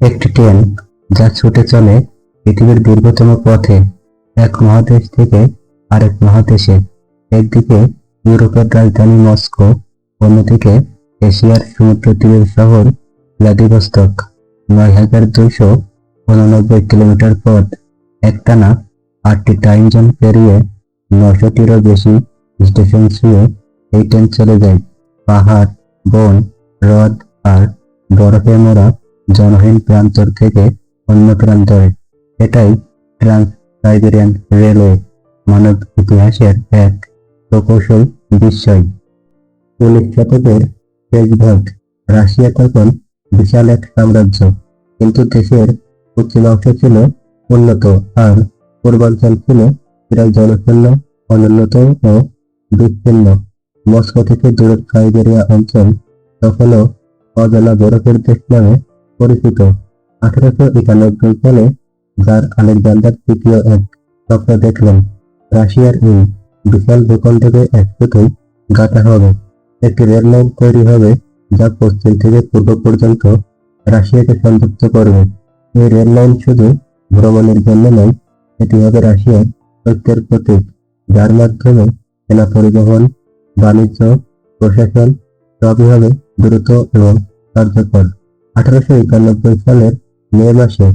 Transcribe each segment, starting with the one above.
একটি ট্রেন যা ছুটে চলে পৃথিবীর দীর্ঘতম পথে এক মহাদেশ থেকে আরেক মহাদেশে। একদিকে ইউরোপের রাজধানী মস্কো, অন্যদিকে এশিয়ার সমুদ্রতীরের শহর ভ্লাদিভস্তক। নয় হাজার দুইশো উননব্বই কিলোমিটার পথ। একটানা আটটি টাইম জোন পেরিয়ে নশোটিরও বেশি স্টেশন ছুঁয়ে এই ট্রেন চলে যায়। পাহাড়, বন, হ্রদ আর বরফে মোড়া জনহীন প্রান্তর থেকে অন্য প্রান্তরে। এটাই ট্রান্স সাইবেরিয়ান রেলওয়ে, মানব ইতিহাসের এক প্রকৌশল বিস্ময়। উনিশ শতকের শেষ ভাগ রাশিয়া তখন বিশাল এক সাম্রাজ্য, কিন্তু দেশের পশ্চিমাংশ ছিল উন্নত আর পূর্বাঞ্চল ছিল প্রায় জনশূন্য, অনুন্নত ও বিচ্ছিন্ন। মস্কো থেকে দূরের সাইবেরিয়া অঞ্চল তখনও অজানা বরফের দেশ নামে পরিচিত। আঠারোশো একানব্বই সালে যার আলেকজান্ডার তৃতীয় এক স্বপ্ন দেখলেন, রাশিয়ার এই বিশাল ভূখণ্ডকে একসাথেই গাঁথা হবে। একটি রেললাইন তৈরি হবে যা পশ্চিম থেকে পূর্ব পর্যন্ত রাশিয়াকে সংযুক্ত করবে। এই রেল লাইন শুধু ভ্রমণের জন্য নয়, এটি হবে রাশিয়ার সত্যের প্রতীক, যার মাধ্যমে সেনা পরিবহন, বাণিজ্য, প্রশাসন সবই হবে দ্রুত এবং কার্যকর। আঠারোশো একানব্বই সালের মে মাসে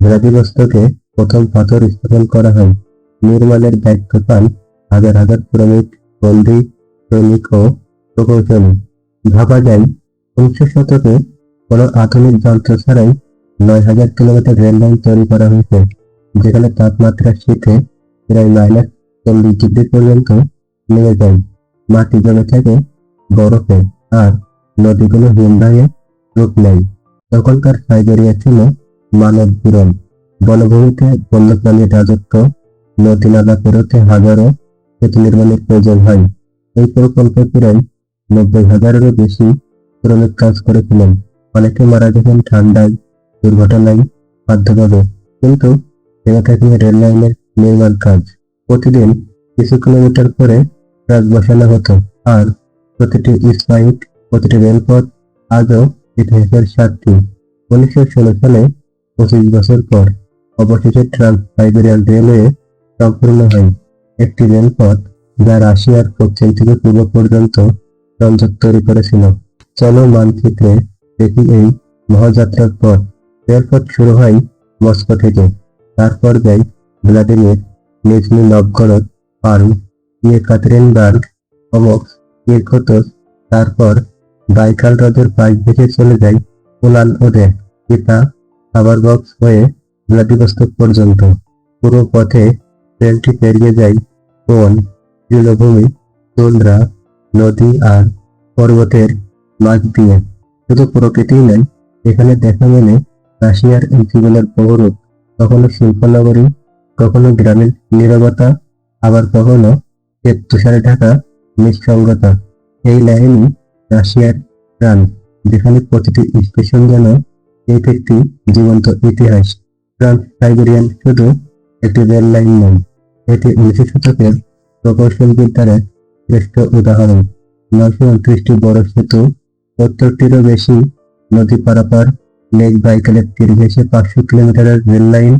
ভ্লাদিভস্তকে প্রথম পাথর স্থাপন করা হয়। নির্মাণের দায়িত্ব পান হাজার হাজার শ্রমিক বন্দী, সৈনিক ও প্রকৌশলী। ভাবা যায় উনিশশো শতকে কোনো আধুনিক যন্ত্র ছাড়াই নয় হাজার কিলোমিটার রেল লাইন তৈরি করা হয়েছে, যেখানে তাপমাত্রা শীতে প্রায় মাইনাস চল্লিশ ডিগ্রি পর্যন্ত নেমে যায়। মাটি জমে থাকে বরফে, আর নদীগুলো হিমবাহে রূপ নেয়। তখনকার সাইবেরিয়া ছিল মানব বিরল বনভূমিতে বন্যপ্রাণীর রাজত্ব, নদী নালা পেরোতে হাজারো সেতু নির্মাণের প্রয়োজন হয়। এই প্রকল্পে প্রায় নব্বই হাজারেরও বেশি শ্রমিক কাজ করেছিলেন। অনেকে মারা গেছেন ঠান্ডায়, দুর্ঘটনায় বাধ্যভাবে কিন্তু থেমে থাকেনি রেল লাইনের নির্মাণ কাজ। প্রতিদিন কিছু কিলোমিটার করে ট্রাক বসানো হতো। আর প্রতিটি স্পাইট, প্রতিটি রেলপথ আজও ইতিহাসের সাক্ষী উনিশশো ষোলো সালে পঁচিশ বছর পর অবশেষে ট্রান্স সাইবেরিয়ান রেলওয়ে সম্পূর্ণ হয়। একটি রেলপথ যা রাশিয়ার পশ্চিম থেকে পূর্ব পর্যন্ত সংযোগ তৈরি করেছিল। চলো মানচিত্রে দেখি এই মহাযাত্রার পথ। রেলপথ শুরু হয় মস্কো থেকে। তারপর যায় Vladimir Nizhny Novgorod Perm Yekaterinburg, অমক্স, Irkutsk, তারপর বাইকাল হ্রদের পাশ ভেসে চলে যায় উলান ওদে পিতা খাবারবক্স হয়ে ভ্লাদিভস্তক পর্যন্ত। পুরো পথে ট্রেনটি পেরিয়ে যায় বন তৃণভূমি তুন্দ্রা নদী আর পর্বতের মাঝ দিয়ে। শুধু প্রকৃতিই নয়, এখানে দেখা মেলে রাশিয়ার এই জীবনের বহুরূপ। কখনো শিল্পনগরী, কখনো গ্রামের নীরবতা, আবার কখনো তুষারে ঢাকা নিঃসঙ্গতা। এই লাইনই রাশিয়ার প্রাণ। যেখানে প্রতিটি স্টেশন যেন এক একটি জীবন্ত ইতিহাস। ট্রান্স সাইবেরিয়ান শুধু একটি রেল লাইন নয়, এটি উনিশ শতকের প্রকৌশল বিদ্যার শ্রেষ্ঠ উদাহরণ। নয়শো উনত্রিশটি বড় সেতু, সত্তরটিরও বেশি নদী পারাপার, লেক বাইকেলের তীর পাঁচশো কিলোমিটারের রেল লাইন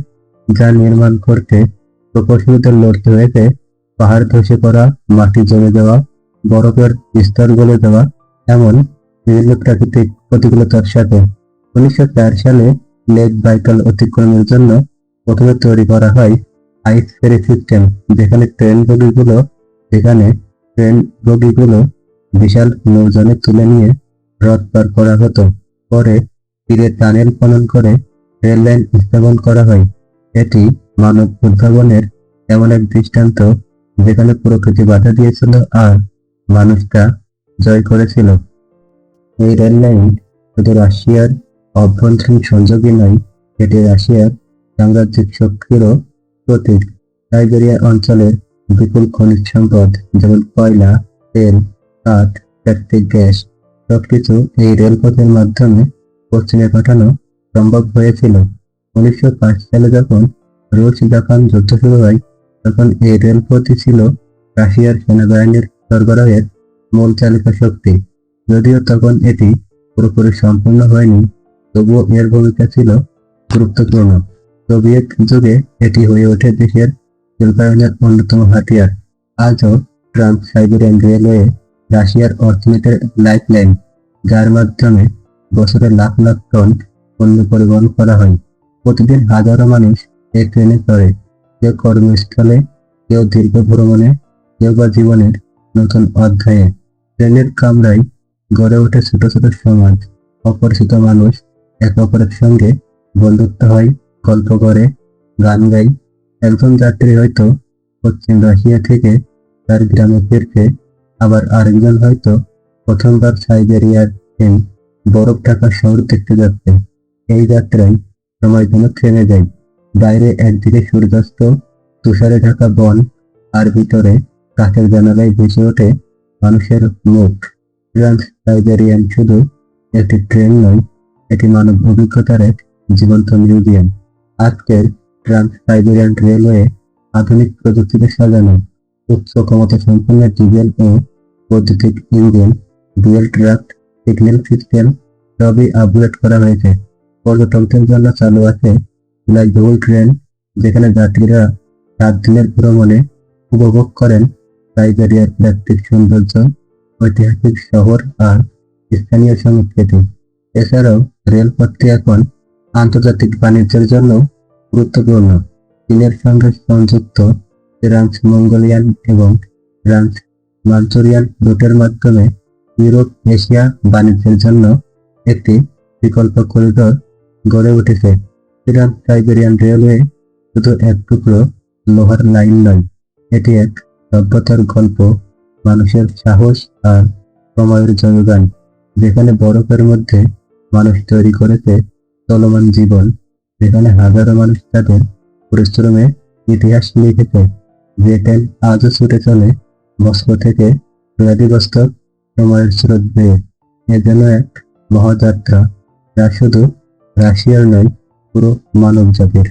যা নির্মাণ করতে প্রকৌশলীদের লড়তে হয়েছে। পাহাড় ধসে পড়া, মাটি জমে দেওয়া, বরফের স্তর গলে যাওয়া এমন বিভিন্ন প্রাকৃতিক প্রতিকূলতার সাথে। উনিশশো চার সালে লেক বাইকাল অতিক্রমের জন্য প্রথমে তৈরি করা হয় আইস ফেরি সিস্টেম। যেখানে ট্রেন বগিগুলো, যেখানে ট্রেন বগিগুলো বিশাল নৌযানে তুলে নিয়ে হ্রদ পার করা হতো। পরে তীরে টানেল খনন করে রেল লাইন স্থাপন করা হয়। এটি মানব উদ্ভাবনের এমন এক দৃষ্টান্ত যেখানে প্রকৃতি বাধা দিয়েছিল আর মানুষটা জয় করেছিল। এই রেল লাইন শুধু রাশিয়ার অভ্যন্তরীণ সংযোগই নয়, এটি রাশিয়ার সাম্রাজ্যিক শক্তিরও প্রতীক। সাইবেরিয়া অঞ্চলের বিপুল খনিজ সম্পদ, যেমন কয়লা, তেল, কাঠ প্রাকৃতিক গ্যাস, সবকিছু এই রেলপথের মাধ্যমে পশ্চিমে পাঠানো সম্ভব হয়েছিল। উনিশশো পাঁচ সালে যখন রুশ জাপান যুদ্ধ শুরু হয়, তখন এই রেলপথই ছিল রাশিয়ার সেনাবাহিনীর সরবরাহের মূল চালিকা শক্তি। যদিও তখন এটি পুরোপুরি সম্পূর্ণ হয়নি, তবুও এর ভূমিকা ছিল গুরুত্বপূর্ণ। সোভিয়েত যুগে এটি হয়ে ওঠে দেশের শিল্পায়নের অন্যতম হাতিয়ার। আজও ট্রান্স সাইবেরিয়ান রেলওয়ে রাশিয়ার অর্থনীতির লাইফলাইন, যার মাধ্যমে বছরে লাখ লাখ টন পণ্য পরিবহন করা হয়। প্রতিদিন হাজারো মানুষ এই ট্রেনে চড়ে। কেউ কর্মস্থলে, কেউ দীর্ঘ ভ্রমণে, কেউ বা জীবনের নতুন অধ্যায়ে। ট্রেনের কামরায় গড়ে ওঠে ছোট ছোট সমাজ, অপরিচিত মানুষ, একে অপরের সঙ্গে বন্ধুত্ব হয়, গল্প করে, গান গাই একজন যাত্রী হয়তো পশ্চিম রাশিয়া থেকে তার গ্রামে ফিরছে, আবার আরেকজন হয়তো প্রথমবার সাইবেরিয়ার ট্রেন বরফ ঢাকা শহর দেখতে যাচ্ছে। এই যাত্রায় সময় যেন ট্রেনে যায়। বাইরে একদিকে সূর্যাস্ত, তুষারে ঢাকা বন, আর ভিতরে কাঠের জানালায় ভেসে ওঠে মানুষের মুখ ট্রান্স সাইবেরিয়ান শুধু একটি ট্রেন নয়, এটি মানব অভিজ্ঞতার এক জীবন্ত মিউজিয়াম। আজকের ট্রান্স সাইবেরিয়ান রেলওয়ে আধুনিক প্রযুক্তিতে সাজানো উচ্চ ক্ষমতা সম্পন্ন ডিজেল ও বৈদ্যুতিক engine, dual track, signal system সবই আপগ্রেড করা হয়েছে। পর্যটকদের জন্য চালু আছে বিলাসবহুল ট্রেন যেখানে যাত্রীরা সাত দিনের ভ্রমণে উপভোগ করেন সাইবেরিয়ার প্রাকৃতিক সৌন্দর্য, ঐতিহাসিক শহর আর স্থানীয় সংস্কৃতি। এছাড়াও রেলপথটি এখন আন্তর্জাতিক বাণিজ্যের জন্য গুরুত্বপূর্ণ। চীনের সঙ্গে সংযুক্ত ট্রান্স মঙ্গোলিয়ান এবং ট্রান্স মাঞ্চুরিয়ান রুটের মাধ্যমে ইউরোপ, এশিয়া বাণিজ্যের জন্য একটি বিকল্প করিডোর গড়ে উঠেছে। ট্রান্স সাইবেরিয়ান রেলওয়ে শুধু এক টুকরো লোহার লাইন নয়, এটি এক সভ্যতার গল্প, মানুষের সাহস আর সময়ের যোগদান যেখানে বরফের মধ্যে মানুষ তৈরি করেছে চলমান জীবন যেখানে হাজারো মানুষ তাদের পরিশ্রমে ইতিহাস লিখেছে। যে ট্রেন আজও ছুটে চলে, মস্কো থেকে ভ্লাদিভস্টক সময়ের স্রোত বেয়ে এ যেন এক মহাযাত্রা, যা শুধু রাশিয়ার নয়, পুরো মানব জাতির